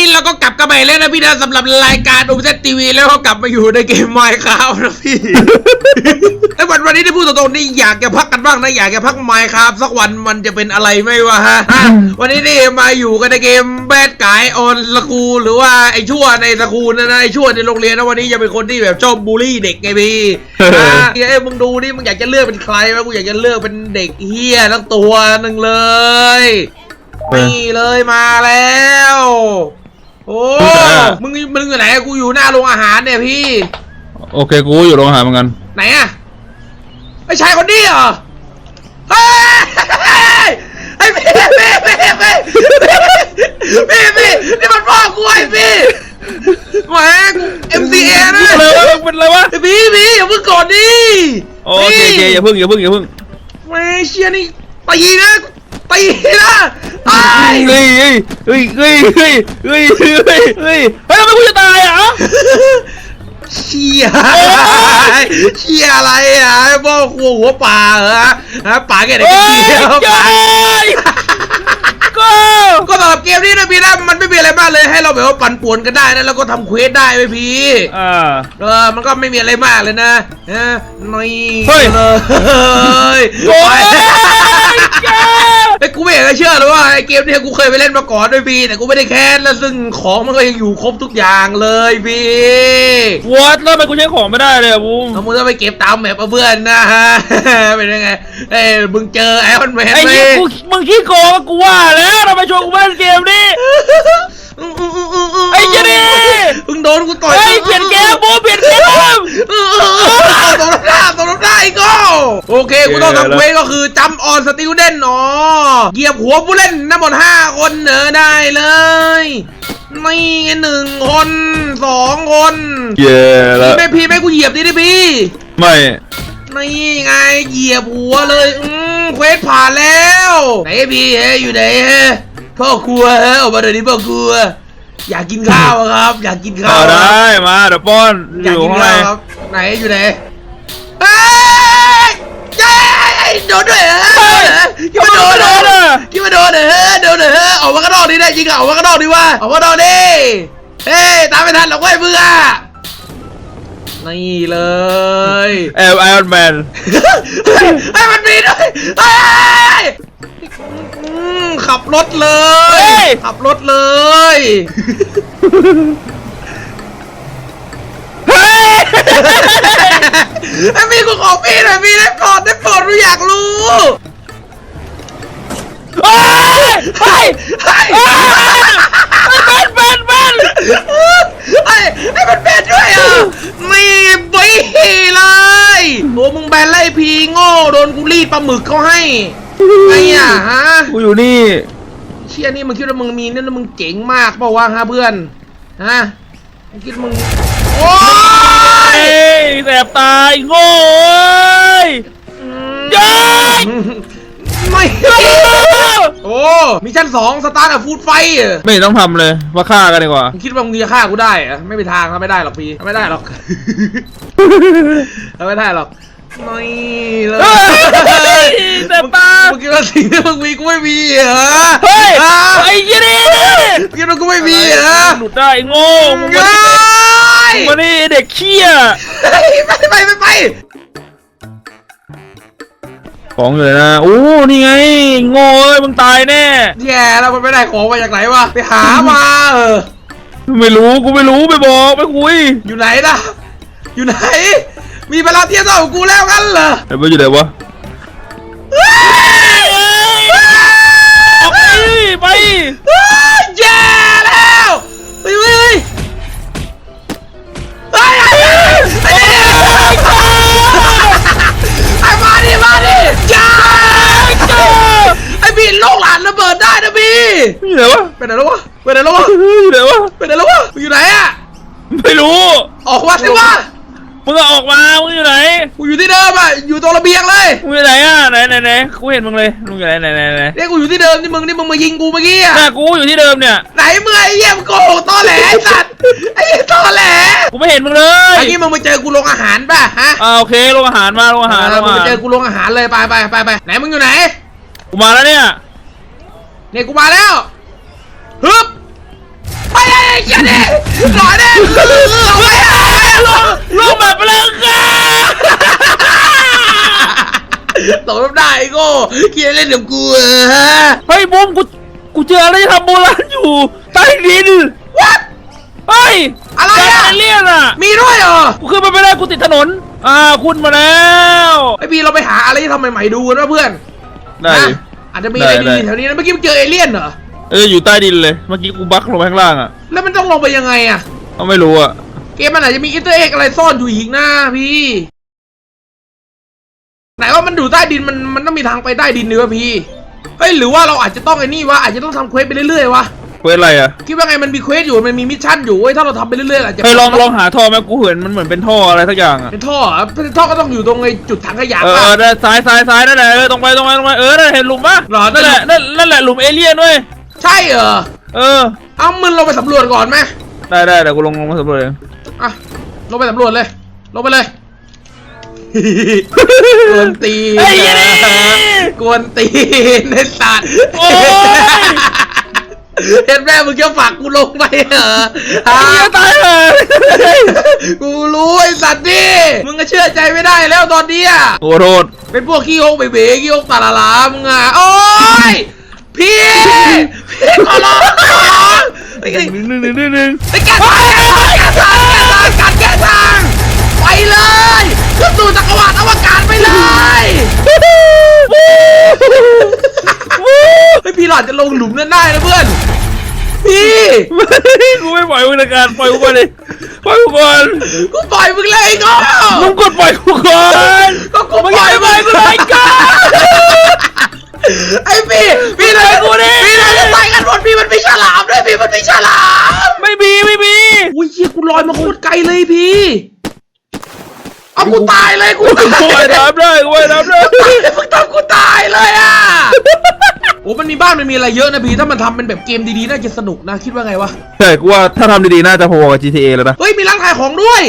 พี่ซีตอนนี้เราก็กลับกันไปแล้วนะพี่นะสำหรับรายการอุปเซตทีวีแล้วก็กลับมาอยู่ในเกมไมค์ครับนะพี่ ไอ้วันวันนี้ที่พูดตรงๆนี่อยากจะพักกันบ้างนะอยากจะพักไมค์ครับสักวันมันจะเป็นอะไรไม่วะฮะฮะวันนี้นี่มาอยู่กันในเกมแบดกายออนสกูหรือว่าไอ้ชั่วในสกูนะนะไอ้ชั่วในโรงเรียนนะวันนี้จะเป็นคนที่แบบชอบบูลลี่เด็กไงพี่อะเอ้ยมึงดูนี่มึงอยากจะเลือกเป็นใครวะกูอยากจะเลือกเป็นเด็กเฮียทั้งตัวหนึ่งเลยเออนี่เลยมาแล้ว โอ้มึงไหนอะมึงมึงอยู่ไหนกูอยู่หน้าโรงอาหารเนี่ยพี่ โอเคกูอยู่โรงอาหารเหมือนกัน ไหนอะไอ้ชายคนนี้เหรอเฮ้ยไอ้พี่พี่พี่พี่พี่พี่พี่นี่มันพ่อกูไอ้พี่แหมกู MCA นะอะไรวะเป็นอะไรวะไอ้พี่พี่อย่าเพิ่งก่อนดิโอเคโอเคอย่าเพิ่งอย่าเพิ่งอย่าเพิ่งแหม่เชียนี่ตีนะ ตีนะตายเฮ้ยเฮ้ยเฮ้ยเฮ้ยเฮ้ยเฮ้ยเฮ้ยเฮ้ยเฮ้ยเฮ้ยทำไมกูจะตายอะเชียเชียอะไรอะไอ้พ่อครัวหัวป่าเหรอฮะป่าแกไหนเฮ้กันยเชียวเฮ้ยก็ก็สำหรับเกมนี้นะพี่นะมันไม่มีอะไรมากเลยให้เราแบบว่าปั่นป่วนกันได้นะแล้วก็ทำเควสได้ไหมพี่อ่าเออมันก็ไม่มีอะไรมากเลยนะฮะนี่เฮ้ยเลยโอ้ยแก ไอ้ยกูไม่อยากจะเชื่อเลยว่าไอ้เกมเนี้กูเคยไปเล่นมาก่อนด้วยพี่แต่กูไม่ได้แค้นแล้วซึ่งของมันก็ยังอยู่ครบทุกอย่างเลยพี่วอดแล้วทำไมกูใช้ของไม่ได้เลยอะบูมเอามึงต้องไปเก็บตามแมปเอาเพื่อนนะฮะ เป็นยังไงเอ้ยมึงเจอไอรอนแมนไอ้ไหม เหี้ยกูมึงขี้โกงอะกูว่าแล้วทำไมชวนกูมาเล่นเกมนี้ ไอ้เหี้ยนี่มึงโดนกูต่อยเฮ้ยเปลี่ยนเกมบูมเปลี่ยนเกมเออเออเออตกรอบหน้าตกรอบหน้าอีกก็โอเคกูต้องทำเควสก็คือจำออนสติลเด่นอ๋อเหยียบหัวผู้เล่นทั้งหมดห้าคนเนอได้เลยนี่ไงหนึ่งคนสองคนเย่แล้วพี่ไม่พี่ไม่กูเหยียบดิดิพี่ไม่นี่ไงเหยียบหัวเลยอืมเควสผ่านแล้วไหนพี่เฮอยู่ไหนเฮ พ่อครัวเฮออกมาเดี๋ยวนี้พ่อครัว อยากกินข้าวอะครับ อยากกินข้าเอาวได้มาเดี๋ยวป้อนออยากยู่กินข้างในข้าวครับ ไหนอยู่ไหนเฮ้ยเย้ยโดนด้วยเหรอคิดว่าโดนเหรอคิดว่าโดนเหรอโดนเหรอออกมาข้างนอกดิได้จริงอะออกมาข้างนอกดิวะออกมาข้างนอกดิเฮ้ยตามไม่ทันหรอกเว้ยเบื่อนี่เลย แอลไอรอนแมนไอ้ยมันมีด้วยเฮ้ยอืม ขับรถเลย ขับรถเลย เฮ้ยไอ้มีกูขอพี่หน่อยพี่ได้โปรดได้โปรดกูอยากรู้ เฮ้ยเฮ้ยไอ้แบนแบนแบนไอ้ไอ้มันแบนด้วยอะไม่บีเลยโอ้มึงแบนไล่พีโง่โดนกูรีดปลาหมึกเขาให้ ไงอะฮะกูอยู่นี่ เชี่ยนี่มึงคิดว่ามึงมีนี่แล้วมึงเจ๋งมากเปล่าวะฮะเพื่อนฮะมึงคิดมึงโอ้ยเฮ้ยแสบตายโง่เอ้ยย้ายไม่โอ้มีชั้นสองสตาร์ทอะฟูดไฟอะไม่ต้องทำเลยมาฆ่ากันดีกว่ามึงคิดว่ามึงจะฆ่ากูได้เหรอะไม่มีทางทำไม่ได้หรอกพี่ทำไม่ได้หรอกทำไม่ได้หรอก ไม่เลเฮ้ยยแต่ตามึงคิดว่าสิ่งที่มึงมีกูไม่มีเหรอเฮ้ยฮะไอ้ยี่นี่มึงคิดว่ากูไม่มีเหรอหลุดได้ไอ้โง่มึงเฮ้มานี่ยมึงมานี่เด็กเขี้ยไปไปไปไปของอยู่เลยนะโอ้นี่ไงโง่เอ้ยมึงตายแน่แย่แล้วมันไม่ได้ของมาจากไหนวะไปหามาเออไม่รู้กูไม่รู้ไม่บอกไม่คุยอยู่ไหนนะอยู่ไหน มีเวลาเทียบเท่ากับกูแล้วกันเหรอไอ้ไปอยู่ไหนวะออกไปไปเฮ้ยแย่แล้วเฮ้ยเฮ้ยเฮ้ยเฮ้ยเฮ้ยเฮ้ยไอ้มาดิมาดิจ้าไอ้บีโลกหลานระเบิดได้นะบีอยู่ไหนวะไปไหนแล้ววะไปไหนแล้ววะอยู่ไหนวะไปไหนแล้ววะอยู่ไหนอะไม่รู้ออกมาสิวะ มึงอะออกมา มึงอยู่ไหน กูอยู่ที่เดิมอะอยู่ตรงระเบียงเลยมึงอยู่ไหนอะไหนไหนไหนกูเห็นมึงเลย มึงอยู่ไหนไหนไหนไหนเนี่ยกูอยู่ที่เดิมที่มึงที่มึงมายิงกูเมื่อกี้อะหน้ากูอยู่ที่เดิมเนี่ย ไหนมึงไอ้เหี้ยมึงโกหกตอแหลไอ้สัตว์ไอ้เหี้ยตอแหลกูไม่เห็นมึงเลยไอ้นี่มึงไปเจอกูโรงอาหารป่ะฮะอ่าโอเคโรงอาหารมาโรงอาหารเอโรองมึงอาไปหารเจอกูโรงอาหารเลยไปไปไปไปไหนมึงอยู่ไหนกูมาแล้วเนี่ยเนี่ยกูมาแล้วฮึบเชี่ยดิหน่อยดิเอาไปอะ ลงแบบไปแล้วค่ะ ตกน้ำได้ไอ้โง่เกียเล่นกับกูเหรอฮะเฮ้ยบุ้มกูกูเจออะไรทำโบราณอยู่ใต้ดินวัดเฮ้ยอะไรอะเจเอเลี่ยนอะมีด้วยเหรอกูขึ้นมาไม่ได้กูติดถนน อ่าคุณมาแล้วไอพี่เราไปหาอะไรที่ทำใหม่ๆดูกันว่าเพื่อนได้นะอาจจะมีอะไรได้ ดีๆแถวนี้นะเมื่อกี้มันเจอเอเลี่ยนเหรอเอออยู่ใต้ดินเลย เมื่อกี้กูบักลงไปข้างล่างอะแล้วมันต้องลงไปยังไงอะ ก็ไม่รู้อะ เกมมันอาจจะมีอินเตอร์เอ็กอะไรซ่อนอยู่อีกนะพี่ ไหนว่ามันอยู่ใต้ดินมันมันต้องมีทางไปใต้ดินดีวะพี่เฮ้ยหรือว่าเราอาจจะต้องไอ้นี่วะอาจจะต้องทำเควสไปเรื่อยๆวะเว้ยอะไรอะคิดว่าไงมันมีเควสอยู่มันมีมิชชั่นอยู่เว้ยถ้าเราทำไปเรื่อยๆอาจจะไปลองลองหาท่อไหมกูเห็นมันเหมือนเป็นท่ออะไรสักอย่างอะเป็นท่อเหรอเป็นท่อก็ต้องอยู่ตรงไอ้จุดถังขยะเออป่ะเออได้ซ้ายซ้ายซ้ายนั่นแหละเออตรงไปตรงไปตรงไปเออนั่นแหละเห็นหลุมปะหรอนั่นแหละนั่นนั่นแหละหลุมเอเลี่ยนเว้ยใช่เหรอเออเอามึงลงไปสำรวจก่อนไหมได้ได้เดี๋ยวกูลงลงมาสำรวจเองอะลงไปสำรวจเลยลงไปเลย กวนตีนไอ้เหี้ยนี่ กวนตีนในสัตว์โอ้ยเห็นแม่มึงจะฝากกูลงไปเหรอไอ้ฮะเหี้ยตายเลยกูรู้ไอ้สัตว์ดิมึงก็เชื่อใจไม่ได้แล้วตอนเนี้ย โอ้โทษเป็นพวกขี้โงเบ๋ๆขี้โงตาลาลามึงอะโอ้ยพี่พี่ขอร้องขอร้องไอ้หนึ่งหนึ่งหนึ่งหนึ่งหนึ่งไอ้แกทางแกทางแกทางแกทางแกทางไปเลย ขึ้นสู่จักรวาลอวกาศไปเลยไอ้พี่หลอดจะลงหลุมนั้นได้นะเพื่อน พี่กูไม่ปล่อยมึงในการปล่อยกูก่อนดิปล่อยกูก่อนกูปล่อยมึงเลยไอ้โง่มึงกดปล่อยกูก่อนก็กูปล่อยไปปล่อยกูเลยก่อนไอ้พี่พี่เลยกูดิพี่เลยจะไปกันหมดพี่มันมีฉลามด้วยพี่มันมีฉลาม ไม่มีไม่มีอุ้ยเฮียกูลอยมาโคตรไกลเลยพี่ กูตายเลยกูตายกูว่ายน้ำได้กูว่ายน้ำได้ตายเลยมึงทำกูตายเลยอะโอ้มันมีบ้านมันมีอะไรเยอะนะพี่ถ้ามันทำเป็นแบบเกมดีๆน่าจะสนุกนะคิดว่าไงวะใช่กูว่าถ้าทำดีๆน่าจะพอกับ GTA แล้วนะเฮ้ยมีร้านขายของด้วย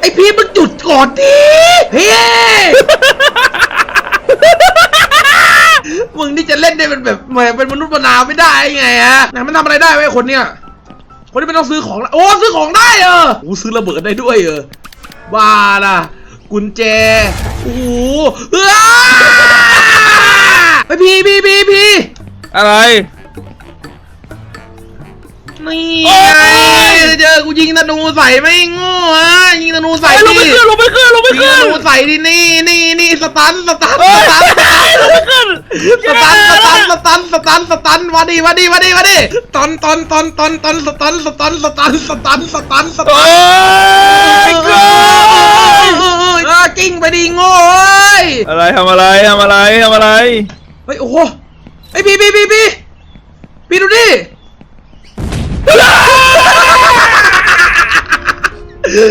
ไอพี่มึงจุดก่อนดิเฮ้ยมึงนี่จะเล่นได้เป็นแบบเหมือนเป็นมนุษย์มนาไม่ได้ไงฮะไหนมันทำอะไรได้ไว้คนเนี้ยคนที่ไม่ต้องซื้อของละโอ้ซื้อของได้เออโอ้ซื้อระเบิดได้ด้วยเออ บ้าล่ะ กุญแจ โอ้โหเอ้าไปพี่พี่พี่พี่อะไร นี่โอ้ไง ยเจอกูยิงธนูใส่ไม่โง่อะยิงธนูใส่ไปลงดิไปขึ้นลงไปขึ้นลงไปยิงขึ้ธนนูใส่ดินี่นี่นี่สตันสตันเฮ้สยตันลงไปขึ้นสตันสตันสตันสตันสตันมาดิมาดิมาดิมาดิตอนตอนตอนตอนตอนสตันสตันสตันสตันสตันสตัโอ้นยกูเออกิ้งไปดิโง่เอ้ยอะไรทำอะไรทำอะไรทำอะไรเฮ้ยโอ้โหไอพี่พี่พี่พี่พี่ดูดิ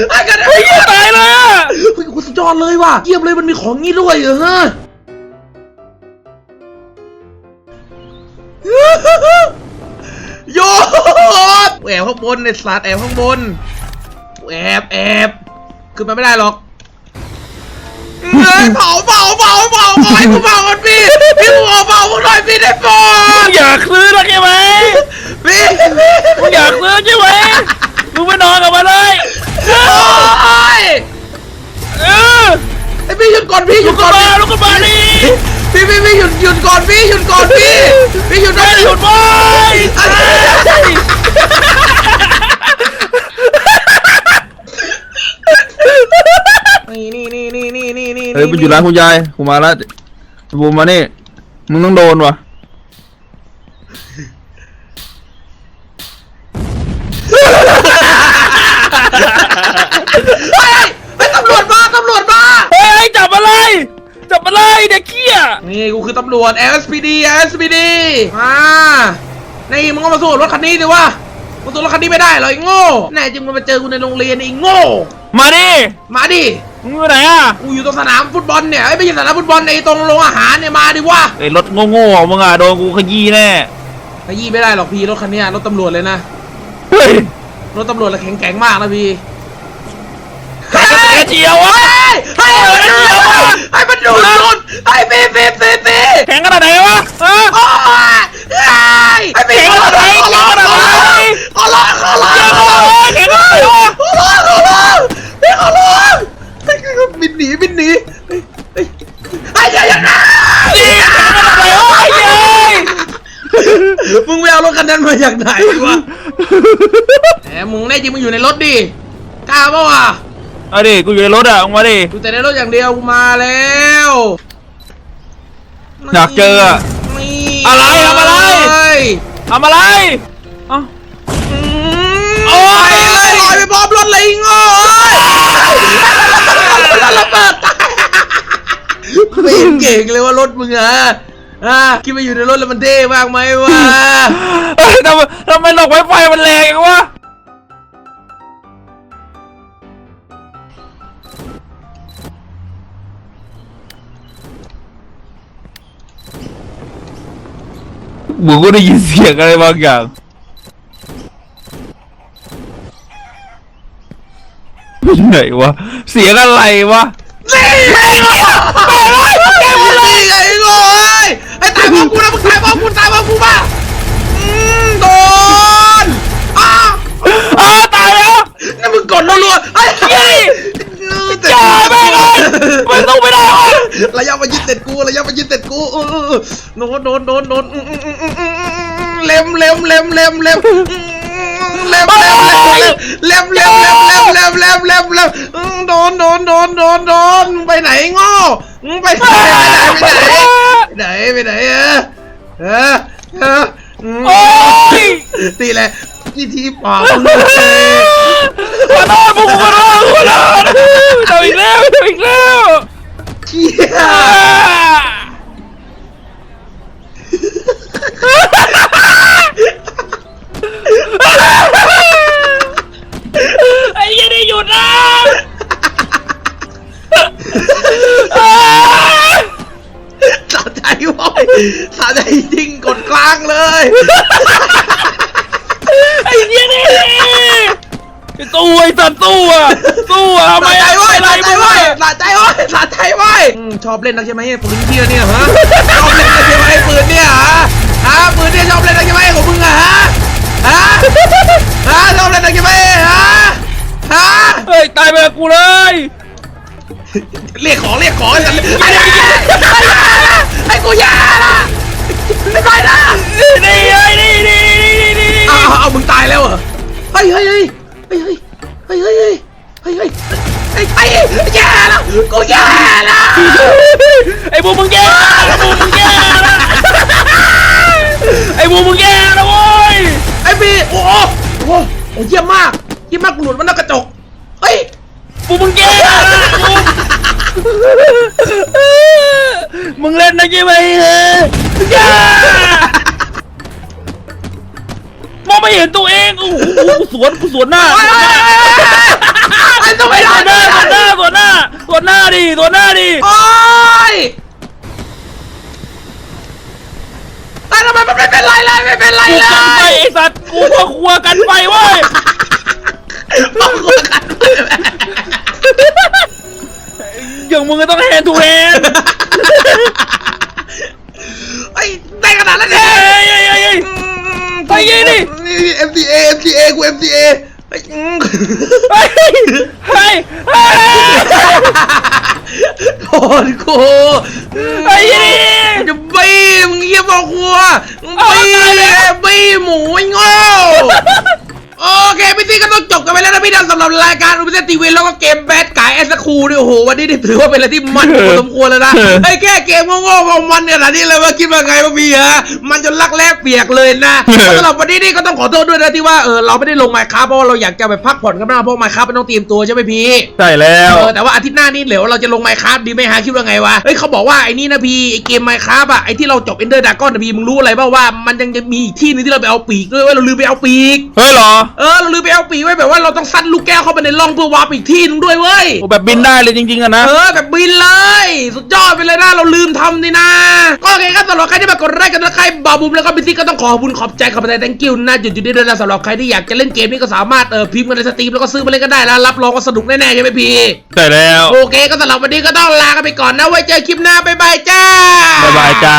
ไอ้กันไอ้ไอ้เหี้ยตายเลยอะเฮ้ยโอ้โหสุดยอดเลยว่ะเยี่ยมเลยมันมีของงี้ด้วยเหรอฮะโยดแอบข้างบนในสัตว์แอบข้างบนแอบแอบขึ้นมาไม่ได้หรอกเฮ้ยเผาเผาเผาเผาเผาให้กูเผาก่อนพี่พี่กูขอเผาพวกหน่อยพี่ได้โปรมึดงอยากซื้อแล้วใช่ไหมพี่พี่มึงอยากซื้อใช่ไหมมึงไปนอนกับมันเลย โอ้ยเออไอพี่หยุดก่อนพี่หลุยุกดขึ้ก่อนนมาลุกขึ้นมาดิพี่พี่พี่หยุดหยุดก่อนพี่หยุดก่อนพี่พี่หยุดไม่ก่อนหยุดไว้นี่นี่นี่นี่นี่นี่นี่เฮ้ยไปอยู่ร้านคุณยายกูมาแล้วบูมมานี่มึงต้องโดนวะำรวจ LSPD LSPD มานี่มึงก็มาสู้รถคันนี้ดิวะมึงสู้รถคันนี้ไม่ได้เหรอไอ้โง่แน่จริงมึงมาเจอกูในโรงเรียนไอ้โง่ มาดิ มาดิ มึงอยู่ไหนอะกูอยู่ตรงสนามฟุตบอลเนี่ยไอ้ยไม่ใช่สนามฟุตบอลไอ้ตรงโรงอาหารเนี่ยมาดิวะไอ้รถโง่ๆของมึงอะโดนกูขยี้แน่ ขยี้ไม่ได้หรอกพี่รถคันเนี้ยรถตำรวจเลยนะ เฮ้ย รถตำรวจละแข็งแกร่งมากนะพี่แก เชียวเว้ให้มันเชียวเว้ให้มันดูดสุดให้ปีปีปีปีแข็งขนาดไหนวะเอ้ยให้ปีขอร้องขอร้องขอร้องขอร้องขอร้องแข็งขนาดไหนวะขอร้องขอร้องพี่ขอร้องบินหนีบินหนีไอ้ยัยยัยนี่แข็งขนาดไหนวะเย้มึงไปเอารถคันนั้นมาจากไหนวะแหมมึงแน่จริงมึงอยู่ในรถดิกล้าป่าวะ เอาดิกูอยู่ในรถอะออกมาดิกูแต่ในรถอย่างเดียวกูมาแล้วอยากเจออะ นี่อะไรทำอะไร เฮ้ยทำอะไรเอ้าอืมโอ๊ยไปเลยลอยไปพร้อมรถเลยโง่เอ้ยรถระเบิดตายไม่เห็นเก่งเลยว่ารถมึงอะอะคิดว่าอยู่ในรถแล้วมันเท่มากไหมวะ เอ้ยทำไมทำไมหลอกไวไฟมันแรงอย่างวะ มึงก็ได้ยินเสียงอะไรบางอย่างเป็นไหนวะ เสียงอะไรวะนี่ไงนี่ไงโง่เลยไอ้ตายพร้อกูนะมึงตายพร้อกูตายพร้อกูป่ะอืมโดนอ้าว อ้าวตายแล้ว นี่มึงกดรัวๆไอ้เฮ้ย จ่าแม่งเลยไม่ต้องไปได้ห ระยะมายึดเต็ดกูระยะมายึดเต็ดกูเออโดนโดนโดนโดนเล็มเล็มเล็มเล็มเล็มเล็มเล็มเล็มเล็มเล็มเล็มเล็มเล็มเล็มเล็มโดนโดนโดนโดนโดนไปไหนโง่มึงไปไหนไปไหนไปไหนไปไหนเออเออเออโอ้ยตีเลยกี่ทีปากเลยขอโทษผมขอโทษขอโทษทำอีกแล้วทำอีกแล้ว ชี่ยไอ้ยี่นี่หยุดนะสะใจเว้ยสะใจจริงกดกลางเลย ไอ้ยี่นี่ ตู้ไอ้สัตว์ตู้อะตู้อะทำไมสะใจอะเว้ยอะไรสะใจมึงเว้อะยสะใจเว้ยสะใจเว้ยอืมชอบเล่นนักใช่ไหมปืนเที่ยเนี่ยฮะชอบเล่นนักใช่ไหมปืนเนี่ยฮะฮะปืนเนี่ยชอบเล่นนักใช่ไหมของมึงอะฮะฮะฮะชอบเล่นนักใช่ไหมฮะฮะเฮ้ยตายไปกับกูเลยเรียกของเรียกของไอ้สัตว์ไอ้ไอ้ไอ้กูแย่ละไม่ไปนะนี่นี่ไอ้นี่นี่นี่นี่เอาเอาเอามึงตายแล้วเหรอเฮ้ยเฮ้ยเฮ้ยเฮ้ยเฮ้ย อ้เยี่ยมมากเยี่ยมมากกูหลุดมันนอกกระจกเฮ้ยบูมึงแย่นะมึงเล่นนะใช่ไหมเฮ้ยแย่มองไม่เห็นตัวเองโอ้โหกูสวนกูสวนหน้าไอ้ไอ้ตัวไม่สได้วนหน้าสวนหน้าสวนหน้าสวนหน้าดิสวนหน้าดิโอ้ยแต่ ทำไมมันไม่เป็นไรเลยไม่เป็นไรกูเลกันไปยไอสัตว์กูก็ครัวกันไปเว้ยบอกกูกันอย่างมึงก็ต้องแฮนทูแฮนไอ้ได้ขนาดนั้นเลเฮ้ยยเฮ้ยเฮ้ยเฮ้ยไปไงดิ นี่ MCA MCA กู MCA ไอ้อืม เฮ้ยเฮ้ยเฮ้ย โทษกูไอ้ยี่จะบี้มึงเงียบอกกูมึงเอาบี้บี้หมูไอ้โง่โอเคพี่ตีก็ต้องจบกันไปแล้วนะพี่ดำสำหรับรายการอุปเซตทีวีแล้วก็เกมแบทายแอสคูด้วยโอ้โหวันนี้นี่ถือว่าเป็นอะไรที่มันพอสมควรแล้วนะไอ้แค่เกมโง่ๆของมันเนี่ยนะนี่เลยว่าคิดว่าไงว่าพี่ฮะมันจนลักแลกเปียกเลยนะสำหรับวันนี้นี่ก็ต้องขอโทษด้วยนะที่ว่าเออเราไม่ได้ลงไมค์ครับเพราะว่าเราอยากจะไปพักผ่อนกันบ้างเพราะไมค์ครับมันต้องเตรียมตัวใช่ไหมพี่ใช่แล้วเออแต่ว่าอาทิตย์หน้านี่เดี๋ยวเราจะลงไมค์ครับดีไหมฮะคิดว่าไงวะเฮ้ยเขาบอกว่าไอ้นี่นะพี่ไอ้เกมไมค์ครับอะไอ้ที่เราจบเอนเดอร์ดากอนนะพี่มึงรู้อะไรบ้างว่ามันยังจะมีอีกที่นึงที่เราไปเอาปีกด้วยเว้ยเราลืมไปเอาปีกเฮ้ยเหรอเออเราลืมไปเอาปีกไว้แบบว่าเราต้องซัดลูกแก้วเข้าไปในร่องเพื่อวาร์ปอีกที่นึงด้วยเว้ยโอ้แบบบินได้เลยจริงๆอะนะ เออแบบบินเลย สุดยอดไปเลยนะเราลืมทำนี่นะ ก็โอเคครับสำหรับใครที่มากดไลค์กันนะใครบาบูมแล้วก็บิซี่ก็ต้องขอบคุณขอบใจขอบใจ thank you นะจุดจุดนี้ด้วยนะสำหรับใครที่อยากจะเล่นเกมนี้ก็สามารถเออพิมพ์กันในสตรีมแล้วก็ซื้อมาเล่นกันได้แล้วรับรองว่าสนุกแน่ๆใช่ไหมพี่ใช่แล้ว โอเคก็สำหรับวันนี้ก็ต้องลากันไปก่อนนะไว้เจอคลิปหน้าบ๊ายบายจ้าบ๊ายบายจ้า